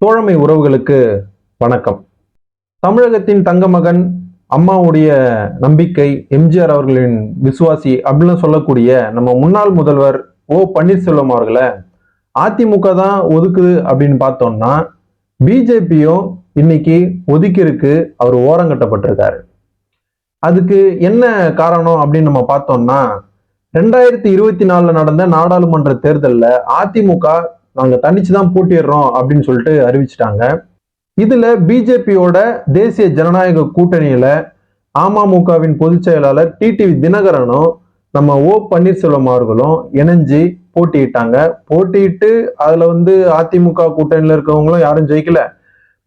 தோழமை உறவுகளுக்கு வணக்கம். தமிழகத்தின் தங்க மகன் அம்மாவுடைய நம்பிக்கை எம்ஜிஆர் அவர்களின் விசுவாசி அப்படின்னு சொல்லக்கூடிய நம்ம முன்னாள் முதல்வர் ஓ பன்னீர்செல்வம் அவர்களை அதிமுக தான் ஒதுக்குது அப்படின்னு பார்த்தோம்னா பிஜேபியும் இன்னைக்கு ஒதுக்கியிருக்கு அவர் ஓரங்கட்டப்பட்டிருக்காரு அதுக்கு என்ன காரணம் அப்படின்னு நம்ம பார்த்தோம்னா ரெண்டாயிரத்தி இருபத்தி நாலுல நடந்த நாடாளுமன்ற தேர்தலில் அதிமுக நாங்கள் தனிச்சு தான் போட்டிடுறோம் அப்படின்னு சொல்லிட்டு அறிவிச்சிட்டாங்க. இதுல பிஜேபியோட தேசிய ஜனநாயக கூட்டணியில அமமுகவின் பொதுச் செயலாளர் டிடிவி தினகரனும் நம்ம ஓ பன்னீர்செல்வம் அவர்களும் இணைஞ்சு போட்டியிட்டாங்க. போட்டியிட்டு அதுல வந்து அதிமுக கூட்டணியில இருக்கவங்களும் யாரும் ஜெயிக்கல.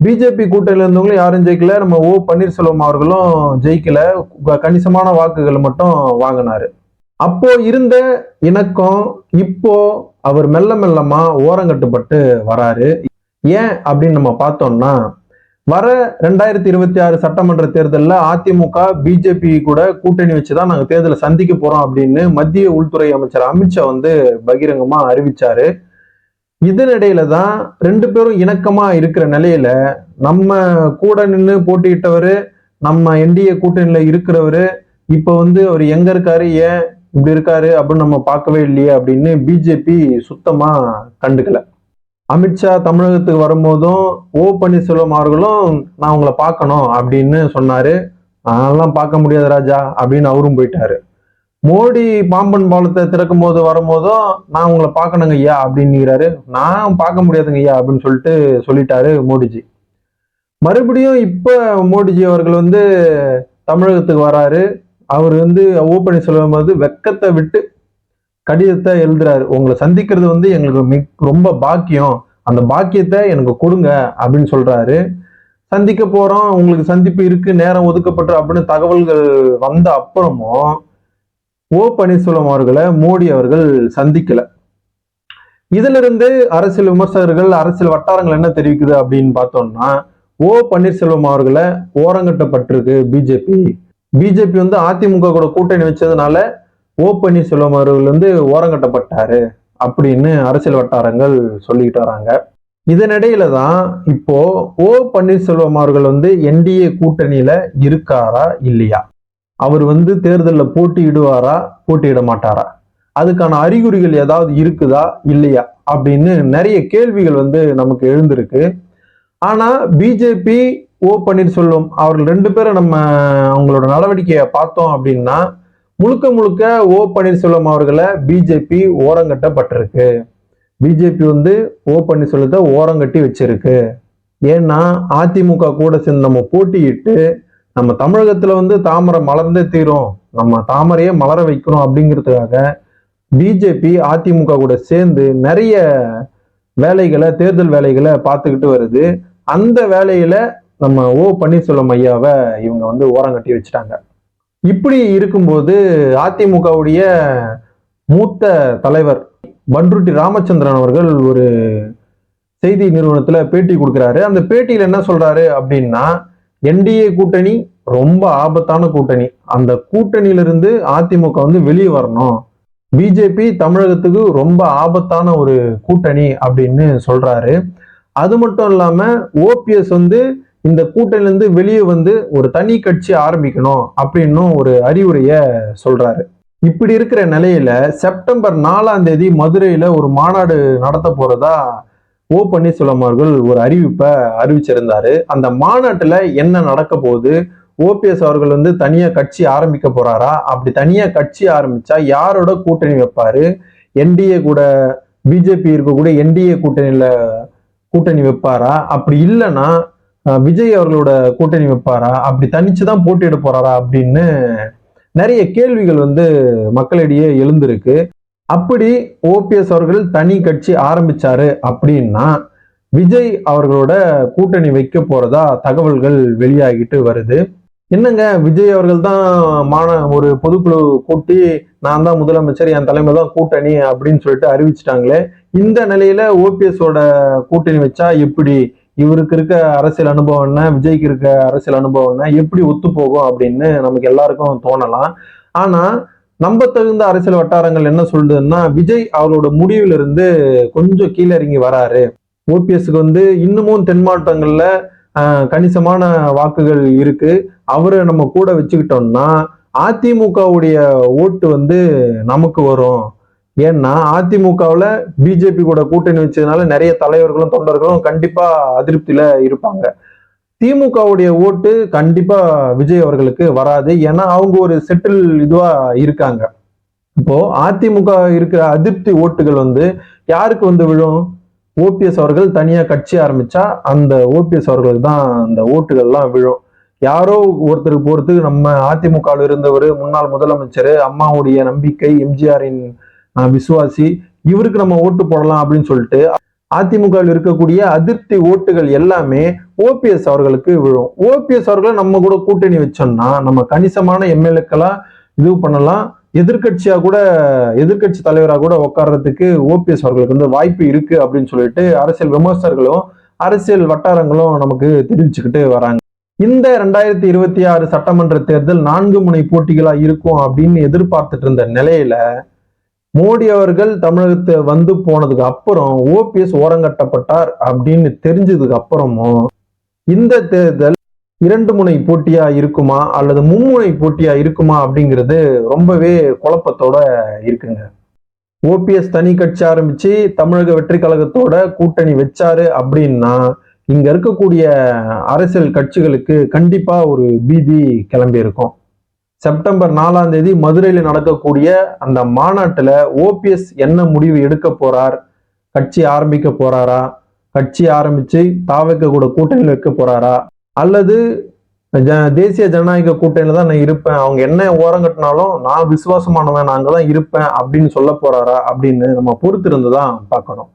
பிஜேபி கூட்டணியில இருந்தவங்களும் யாரும் ஜெயிக்கல. நம்ம ஓ பன்னீர்செல்வம் அவர்களும் ஜெயிக்கல. கணிசமான வாக்குகள் மட்டும் வாங்கினாரு. அப்போ இருந்த இணக்கம் இப்போ அவர் மெல்ல மெல்லமா ஓரங்கட்டுப்பட்டு வராரு. ஏன் அப்படின்னு நம்ம பார்த்தோம்னா வர ரெண்டாயிரத்தி இருபத்தி ஆறு சட்டமன்ற தேர்தலில் அதிமுக பிஜேபி கூட கூட்டணி வச்சு தான் நாங்கள் தேர்தலை சந்திக்க போறோம் அப்படின்னு மத்திய உள்துறை அமைச்சர் அமித்ஷா வந்து பகிரங்கமா அறிவிச்சாரு. இதனிடையில தான் ரெண்டு பேரும் இணக்கமா இருக்கிற நிலையில நம்ம கூட நின்று போட்டியிட்டவர் நம்ம என்டிஏ கூட்டணியில இருக்கிறவரு இப்ப வந்து அவர் எங்க இருக்காரு ஏன் இப்படி இருக்காரு அப்படின்னு நம்ம பார்க்கவே இல்லையே அப்படின்னு பிஜேபி சுத்தமா கண்டுக்கல. அமித்ஷா தமிழகத்துக்கு வரும்போதும் ஓ பன்னீர்செல்வம் அவர்களும் நான் உங்களை பார்க்கணும் அப்படின்னு சொன்னாரு. அதெல்லாம் பார்க்க முடியாது ராஜா அப்படின்னு அவரும் போயிட்டாரு. மோடி பாம்பன் பாலத்தை திறக்கும் போது வரும்போதும் நான் உங்களை பார்க்கணுங்க ஐயா அப்படின்னுறாரு நான் பார்க்க முடியாதுங்க ஐயா அப்படின்னு சொல்லிட்டு சொல்லிட்டாரு மோடிஜி. மறுபடியும் இப்போ மோடிஜி அவர்கள் வந்து தமிழகத்துக்கு வராரு. அவர் வந்து ஓ பன்னீர்செல்வம் வந்து வெக்கத்தை விட்டு கடிதத்தை எழுதுறாரு. உங்களை சந்திக்கிறது வந்து எங்களுக்கு மிக் ரொம்ப பாக்கியம். அந்த பாக்கியத்தை எனக்கு கொடுங்க அப்படின்னு சொல்றாரு. சந்திக்க போறோம். உங்களுக்கு சந்திப்பு இருக்கு நேரம் ஒதுக்கப்பட்டு அப்படின்னு தகவல்கள் வந்த அப்புறமும் ஓ பன்னீர்செல்வம் அவர்களை மோடி அவர்கள் சந்திக்கல. இதுல இருந்து அரசியல் விமர்சகர்கள் அரசியல் வட்டாரங்கள் என்ன தெரிவிக்குது அப்படின்னு பார்த்தோம்னா ஓ பன்னீர்செல்வம் அவர்களை ஓரங்கட்டப்பட்டிருக்கு பிஜேபி. பிஜேபி வந்து அதிமுக கூட கூட்டணி வச்சதுனால ஓ பன்னீர்செல்வம் அவர்கள் வந்து ஓரங்கட்டப்பட்டாரு அப்படின்னு அரசியல் வட்டாரங்கள் சொல்லிக்கிட்டு வராங்க. இதனிடையில தான் இப்போ ஓ பன்னீர்செல்வம் அவர்கள் வந்து என்டிஏ கூட்டணியில இருக்காரா இல்லையா? அவர் வந்து தேர்தலில் போட்டியிடுவாரா? போட்டியிட மாட்டாரா அதுக்கான அறிகுறிகள் ஏதாவது இருக்குதா? இல்லையா? அப்படின்னு நிறைய கேள்விகள் வந்து நமக்கு எழுந்திருக்கு. ஆனா பிஜேபி ஓ பன்னீர்செல்வம் அவர்கள் ரெண்டு பேரும் நம்ம அவங்களோட நடவடிக்கையை பார்த்தோம் அப்படின்னா முழுக்க முழுக்க ஓ பன்னீர்செல்வம் அவர்களை பிஜேபி ஓரங்கட்டப்பட்டிருக்கு. பிஜேபி வந்து ஓ பன்னீர்செல்வத்தை ஓரங்கட்டி வச்சிருக்கு. ஏன்னா அதிமுக கூட சேர்ந்து நம்ம போட்டியிட்டு நம்ம தமிழகத்துல வந்து தாமரை மலர்ந்தே தீரும். நம்ம தாமரையே மலர வைக்கணும் அப்படிங்கிறதுக்காக பிஜேபி அதிமுக கூட சேர்ந்து நிறைய வேலைகளை தேர்தல் வேலைகளை பார்த்துக்கிட்டு வருது. அந்த வேலையில நம்ம ஓ பன்னீர்செல்வம் ஐயாவை இவங்க வந்து ஓரங்கட்டி வச்சுட்டாங்க. இப்படி இருக்கும்போது அதிமுகவுடைய மூத்த தலைவர் பன்ருட்டி ராமச்சந்திரன் அவர்கள் ஒரு செய்தி நிறுவனத்துல பேட்டி கொடுக்குறாரு. அந்த பேட்டியில என்ன சொல்றாரு அப்படின்னா என்டிஏ கூட்டணி ரொம்ப ஆபத்தான கூட்டணி. அந்த கூட்டணியிலிருந்து அதிமுக வந்து வெளியே வரணும். பிஜேபி தமிழகத்துக்கு ரொம்ப ஆபத்தான ஒரு கூட்டணி அப்படின்னு சொல்றாரு. அது மட்டும் இல்லாம ஓபிஎஸ் வந்து இந்த கூட்டணியிலிருந்து வெளியே வந்து ஒரு தனி கட்சி ஆரம்பிக்கணும் அப்படின்னும் ஒரு அறிவுரைய சொல்றாரு. இப்படி இருக்கிற நிலையில செப்டம்பர் நாலாம் தேதி மதுரையில ஒரு மாநாடு நடத்த போறதா ஓ பன்னீர்செல்வம் அவர்கள் ஒரு அறிவிப்பை அறிவிச்சிருந்தாரு. அந்த மாநாட்டுல என்ன நடக்க போகுது? ஓபிஎஸ் அவர்கள் வந்து தனியா கட்சி ஆரம்பிக்க போறாரா? அப்படி தனியா கட்சி ஆரம்பிச்சா யாரோட கூட்டணி வைப்பாரு? என்டிஏ கூட பிஜேபி இருக்கக்கூடிய என்டிஏ கூட்டணியில கூட்டணி வைப்பாரா? அப்படி இல்லைன்னா விஜய் அவர்களோட கூட்டணி வைப்பாரா? அப்படி தனிச்சு தான் போட்டியிட போறாரா? அப்படின்னு நிறைய கேள்விகள் வந்து மக்களிடையே எழுந்திருக்கு. அப்படி ஓபிஎஸ் அவர்கள் தனி கட்சி ஆரம்பிச்சாரு அப்படின்னா விஜய் அவர்களோட கூட்டணி வைக்க போறதா தகவல்கள் வெளியாகிட்டு வருது. என்னங்க விஜய் அவர்கள் தான் மான ஒரு பொதுக்குழு கூட்டி நான் தான் முதலமைச்சர் என் தலைமை தான் கூட்டணி அப்படின்னு சொல்லிட்டு அறிவிச்சிட்டாங்களே. இந்த நிலையில ஓபிஎஸோட கூட்டணி வச்சா எப்படி? இவருக்கு இருக்க அரசியல் அனுபவம் என்ன? விஜய்க்கு இருக்க அரசியல் அனுபவம் என்ன? எப்படி ஒத்து போகும் அப்படின்னு நமக்கு எல்லாருக்கும் தோணலாம். ஆனா நம்ப தகுந்த அரசியல் வட்டாரங்கள் என்ன சொல்லுதுன்னா விஜய் அவரோட முடிவிலிருந்து கொஞ்சம் கீழே இறங்கி வராரு. ஓபிஎஸ்க்கு வந்து இன்னமும் தென் மாவட்டங்கள்ல ஆஹ், கணிசமான வாக்குகள் இருக்கு. அவரை நம்ம கூட வச்சுக்கிட்டோம்னா அதிமுகவுடைய ஓட்டு வந்து நமக்கு வரும். ஏன்னா அதிமுகவில் பிஜேபி கூட கூட்டணி வச்சதுனால நிறைய தலைவர்களும் தொண்டர்களும் கண்டிப்பாக அதிருப்தியில் இருப்பாங்க. திமுகவுடைய ஓட்டு கண்டிப்பா விஜய் அவர்களுக்கு வராது. ஏன்னா அவங்க ஒரு செட்டில் இதுவா இருக்காங்க. இப்போ அதிமுக இருக்கிற அதிருப்தி ஓட்டுகள் வந்து யாருக்கு வந்து விழும்? ஓபிஎஸ் அவர்கள் தனியா கட்சி ஆரம்பிச்சா அந்த ஓபிஎஸ் அவர்களுக்கு தான் அந்த ஓட்டுகள்லாம் விழும். யாரோ ஒருத்தருக்கு போறதுக்கு நம்ம அதிமுகவில் இருந்தவர் முன்னாள் முதலமைச்சர் அம்மாவுடைய நம்பிக்கை எம்ஜிஆரின் விசுவாசி இவருக்கு நம்ம ஓட்டு போடலாம் அப்படின்னு சொல்லிட்டு அதிமுகவில் இருக்கக்கூடிய அதிருப்தி ஓட்டுகள் எல்லாமே ஓபிஎஸ் அவர்களுக்கு விழும். ஓபிஎஸ் அவர்களை நம்ம கூட கூட்டணி வச்சோம்னா நம்ம கணிசமான எம்எல்ஏக்களா இது பண்ணலாம். எதிர்கட்சியா கூட எதிர்க்கட்சி தலைவராக கூட உட்கார்றதுக்கு ஓபிஎஸ் அவர்களுக்கு வந்து வாய்ப்பு இருக்கு அப்படின்னு சொல்லிட்டு அரசியல் விமர்சகர்களும் அரசியல் வட்டாரங்களும் நமக்கு தெரிவிச்சுக்கிட்டு வராங்க. இந்த ரெண்டாயிரத்தி இருபத்தி ஆறு சட்டமன்ற தேர்தல் நான்கு முனை போட்டிகளா இருக்கும் அப்படின்னு எதிர்பார்த்துட்டு இருந்த நிலையில மோடி அவர்கள் தமிழகத்தை வந்து போனதுக்கு அப்புறம் ஓபிஎஸ் ஓரங்கட்டப்பட்டார் அப்படின்னு தெரிஞ்சதுக்கு அப்புறமும் இந்த தேர்தல் இரண்டு முனை போட்டியா இருக்குமா அல்லது மும்முனை போட்டியா இருக்குமா அப்படிங்கிறது ரொம்பவே குழப்பத்தோட இருக்குங்க. ஓபிஎஸ் தனி கட்சி ஆரம்பிச்சு தமிழக வெற்றி கழகத்தோட கூட்டணி வச்சாரு அப்படின்னா இங்க இருக்கக்கூடிய அரசியல் கட்சிகளுக்கு கண்டிப்பா ஒரு பீதி கிளம்பி இருக்கும் செப்டம்பர் நாலாம் தேதி மதுரையில் நடக்கக்கூடிய அந்த மாநாட்டில் ஓபிஎஸ் என்ன முடிவு எடுக்க போறார்? கட்சி ஆரம்பிக்க போறாரா? கட்சி ஆரம்பித்து தாவைக்க கூட கூட்டணியில் வைக்க போறாரா? அல்லது ஜ- தேசிய ஜனநாயக கூட்டணியில் தான் நான் இருப்பேன். அவங்க என்ன ஓரம் கட்டினாலும் நான் விசுவாசமானவன் நான் அங்கதான் இருப்பேன் அப்படின்னு சொல்ல போறாரா அப்படின்னு நம்ம பொறுத்திருந்து தான் பார்க்கணும்.